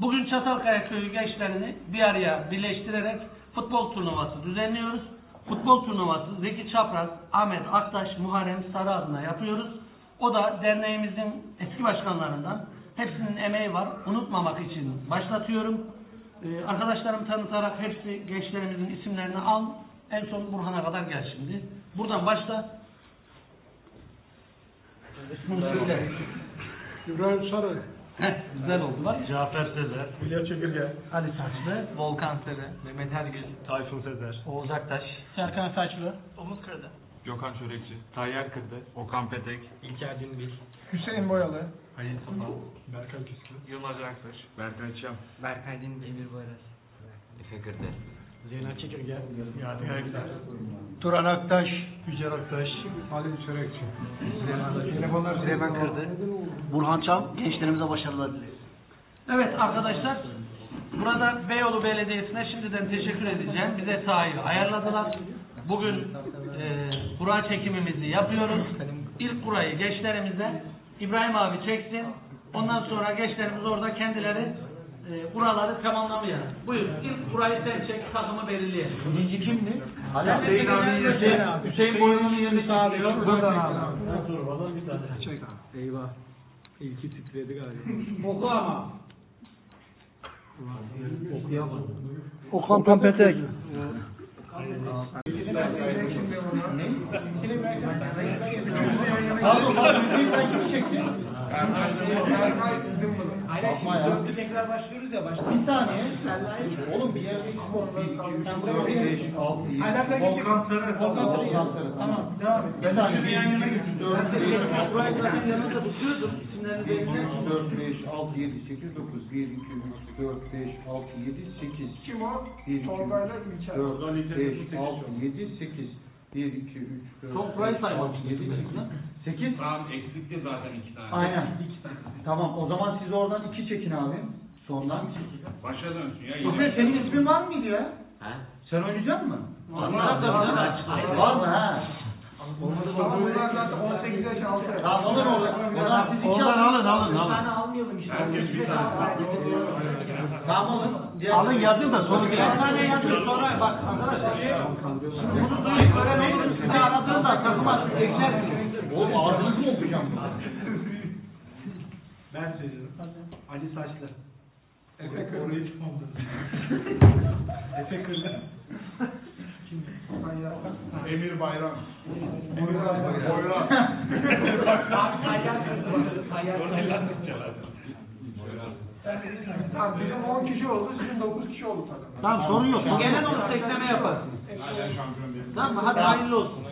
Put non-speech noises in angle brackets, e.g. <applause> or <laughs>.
Bugün Çatalkaya Köyü gençlerini bir araya birleştirerek futbol turnuvası düzenliyoruz. Futbol turnuvası Zeki Çapraz, Ahmet Aktaş, Muharrem Sarı adına yapıyoruz. O da derneğimizin eski başkanlarından. Hepsinin emeği var. Unutmamak için başlatıyorum. Ee, arkadaşlarım tanıtarak hepsi gençlerimizin isimlerini al. En son Burhan'a kadar gel şimdi. Buradan başla. İbrahim Sarı, Heh, güzel oldu bak. Cafer Sezer, Hülya Çekirge, Ali Saçlı, Volkan Sarı, Mehmet Ergül, Tayfun Sezer, Oğuz Aktaş, Serkan Saçlı, Umut Kırdı, Gökhan Çörekçi, Tayyar Kırdı, Okan Petek, İlker Dünbil, Hüseyin Boyalı, Halil Topal, Berkay Küskü, Yılmaz Aktaş, Berkay Çam, Berkay Dünbil, Emir Barış, Efe Kırdı, Zeynep Çekirge, Yadigar Güler, Turan Aktaş, Yücel Aktaş, Halil Çörekçi, Telefonlar Süleyman Kırdı, Burhan Çam gençlerimize başarılar dileriz. Evet arkadaşlar, burada Beyoğlu Belediyesi'ne şimdiden teşekkür edeceğim. Bize sahayı ayarladılar. Bugün e, kura çekimimizi yapıyoruz. İlk kurayı gençlerimize İbrahim abi çeksin. Ondan sonra gençlerimiz orada kendileri e, kuraları tamamlamaya. Buyur, ilk kurayı sen çek, takımı belirleyelim. Birinci kimdi? De Hüseyin abi, Hüseyin Hüseyin abi. abi. Hüseyin boyunun yerini sağlıyor. Buradan abi. Eyvah. İlki titredi galiba. Oku ama. Okan Pampetek. Pardon pardon Hüseyin sen kimi çektin? Ya. Tekrar başlıyoruz ya başla. Bir saniye. Oğlum bir yerde. Sen buraya bir beş, altı, yedi. Volkan Sarı. Volkan Sarı. Tamam. Devam et. Bir saniye. Yan yana götür. Dört, beş, Burayı zaten yanında tutuyordum. İsimlerini belirle. 4, 5, 6, 7, 8, 9, 1, 2, 3, 4, 5, 6, 7, 8. Kim o? 1, 2, 3, Tolga'yla İlker. 4, 5, 6, 7, 8. 1, 2, 3, 4, Son kurayı 5, saymak 6, 7, 8. 8. Tamam eksikti zaten iki tane. Aynen. Tamam o zaman siz oradan iki çekin abi. Sondan. Başa dönsün ya. Hüseyin senin ismin var mıydı ya? Sen oynayacak mısın? Var mı? Var mı ha? Bunlar zaten 18 yaş altı. Tamam olur orada. O zaman siz iki Oradan alın, alın, Bir alın. tane almayalım işte. Herkes bir tane. Tamam alın. Alın yazın da sonra bir tane yazın sonra bak arkadaşlar. Şimdi bunu duyup öğrenelim. Sizi aradığında takıma eklersiniz. Oğlum ağzınızı mı okuyacağım? Ben söylüyorum. Saçlı. Efe Kırdı. <laughs> Efe Kırdı. Emir Bayram. Boyraz Boyraz. <laughs> Tamam bizim 10 kişi oldu, sizin 9 kişi oldu takım. Tamam sorun yok. Genel onu 80'e yaparsın. Tamam? Hadi hayırlı olsun.